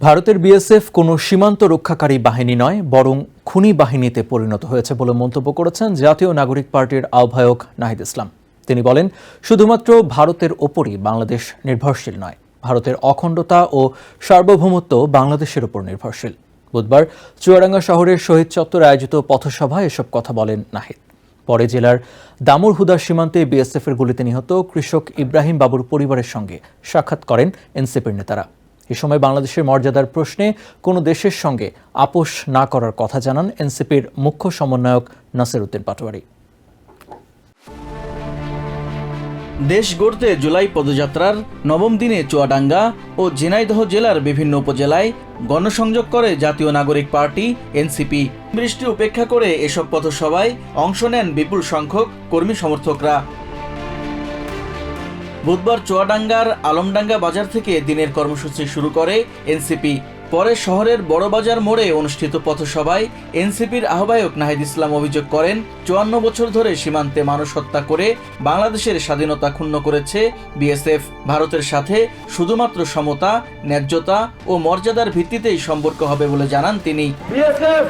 ভারতের বিএসএফ কোনো সীমান্ত রক্ষাকারী বাহিনী নয়, বরং খুনি বাহিনীতে পরিণত হয়েছে বলে মন্তব্য করেছেন জাতীয় নাগরিক পার্টির আহ্বায়ক নাহিদ ইসলাম। তিনি বলেন, শুধুমাত্র ভারতের ওপরই বাংলাদেশ নির্ভরশীল নয়, ভারতের অখণ্ডতা ও সার্বভৌমত্ব বাংলাদেশের উপর নির্ভরশীল। বুধবার চুয়াডাঙ্গা শহরের শহীদ চত্বরে আয়োজিত পথসভায় এসব কথা বলেন নাহিদ। পরে জেলার দামুরহুদা সীমান্তে বিএসএফের গুলিতে নিহত কৃষক ইব্রাহিম বাবুর পরিবারের সঙ্গে সাক্ষাৎ করেন এনসিপির নেতারা। এ সময় বাংলাদেশের মর্যাদার প্রশ্নে কোনো দেশের সঙ্গে আপোষ না করার কথা জানান এনসিপির মুখ্য সমন্বয়ক নাসির উদ্দিন পাটোয়ারি। দেশ গড়তে জুলাই পদযাত্রার নবম দিনে চুয়াডাঙ্গা ও ঝিনাইদহ জেলার বিভিন্ন উপজেলায় গণসংযোগ করে জাতীয় নাগরিক পার্টি, এনসিপি। বৃষ্টি উপেক্ষা করে এসব পথসভায় অংশ নেন বিপুল সংখ্যক কর্মী সমর্থকরা। বুধবার চুয়াডাঙ্গার আলমডাঙ্গা বাজার থেকে দিনের কর্মসূচি শুরু করে এনসিপি। পরে শহরের বড়বাজার মোড়ে অনুষ্ঠিত পথসভায় এনসিপির আহ্বায়ক নাহিদ ইসলাম অভিযোগ করেন, চুয়ান্ন বছর ধরে সীমান্তে মানুষ হত্যা করে বাংলাদেশের স্বাধীনতা ক্ষুণ্ণ করেছে বিএসএফ। ভারতের সাথে শুধুমাত্র সমতা, ন্যায্যতা ও মর্যাদার ভিত্তিতেই সম্পর্ক হবে বলে জানান তিনি। বিএসএফ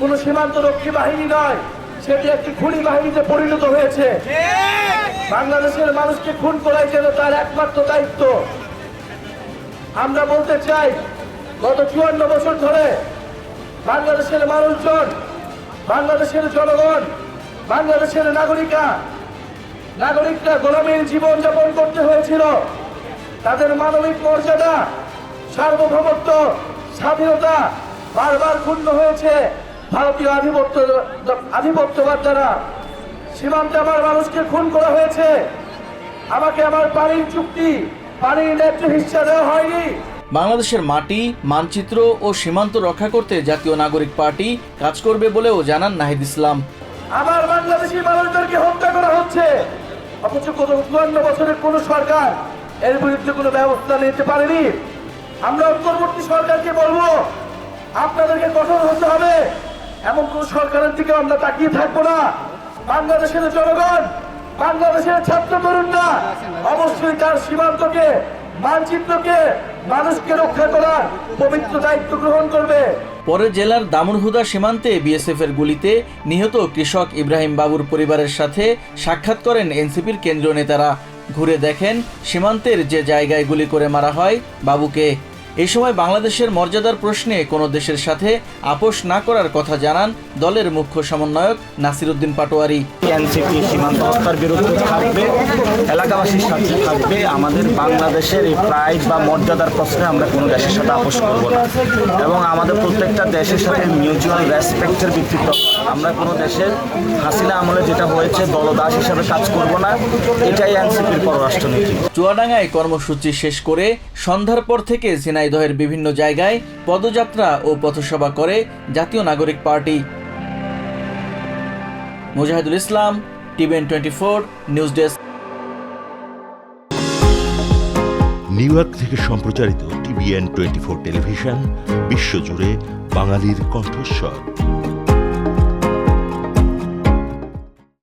কোন সীমান্তরক্ষী বাহিনী নয়। সেটি একটি খুনি বাহিনীতে পরিণত হয়েছে। বাংলাদেশের মানুষকে খুন করাই যেন তার একমাত্র দায়িত্ব। আমরা বলতে চাই, গত চুয়ান্ন বছর ধরে বাংলাদেশের মানুষজন, বাংলাদেশের জনগণ, বাংলাদেশের নাগরিকা, নাগরিকরা গোলামীর জীবন যাপন করতে হয়েছিল। তাদের মানবিক মর্যাদা, সার্বভৌমত্ব, স্বাধীনতা বারবার ক্ষুণ্ণ হয়েছে। ভারতীয় আধিপত্য আধিপত্যবাদ দ্বারা সীমান্তে আমার মানুষকে খুন করা হয়েছে। আমাকে আমার পানির চুক্তি পানির ন্যায্য হিস্সা দেওয়া হয়নি। বাংলাদেশের মাটি মানচিত্র ও সীমান্ত রক্ষা করতে জাতীয় নাগরিক পার্টি কাজ করবে বলেও জানান নাহিদ ইসলাম। আমার বাংলাদেশি মানুষদেরকে হত্যা করা হচ্ছে। অথচ গত চুয়ান্ন বছরের কোন সরকার এর বিরুদ্ধে কোনো ব্যবস্থা নিতে পারেনি। আমরা অন্তর্বর্তী সরকারকে বলব আপনাদেরকে কঠোর হতে হবে। এমন কোন সরকারের দিকে আমরা তাকিয়ে থাকব না। বাংলাদেশের জনগণ, বাংলাদেশের ছাত্র তরুণরা অবশ্যই তার সীমান্তকে, মানচিত্রকে, মানুষকে রক্ষা করার পবিত্র দায়িত্ব গ্রহণ করবে। পরে জেলার দামুরহুদা সীমান্তে বিএসএফ এর গুলিতে নিহত কৃষক ইব্রাহিম বাবুর পরিবারের সাথে সাক্ষাৎ করেন এনসিপির কেন্দ্রীয় নেতারা। ঘুরে দেখেন সীমান্তের যে জায়গায় গুলি করে মারা হয় বাবুকে। এই সময় বাংলাদেশের মর্যাদার প্রশ্নে কোনো দেশের সাথে আপোষ না করার কথা জানান দলের মুখ্য সমন্বয়ক নাসির উদ্দিন পাটোয়ারি। এনসিপি সীমান্ত হত্যার বিরুদ্ধে থাকবে এলাকাবাসীর সাথে থাকবে আমাদের বাংলাদেশের এই প্রাইড বা মর্যাদার প্রশ্নে আমরা কোনো দেশের সাথে আপোষ করব না। এবং আমাদের প্রত্যেকটা দেশের সাথে মিউচুয়াল রেসপেক্টের ভিত্তিতে আমরা কোনো দেশের হাসিনা আমলে যেটা হয়েছে দলদাস হিসাবে কাজ করব না এটাই এনসিপির পররাষ্ট্রনীতি। চুয়াডাঙ্গায় কর্মসূচি শেষ করে সন্ধ্যার পর থেকে ঝিনাইদহের বিভিন্ন জায়গায় পদযাত্রা ও পথসভা করে জাতীয় নাগরিক party. Mujahidul Islam TVN twenty four, news desk. New York থেকে সম্প্রচারিত টিভিএন টোয়েন্টি ফোর টেলিভিশন, বিশ্বজুড়ে বাঙালির কণ্ঠস্বর।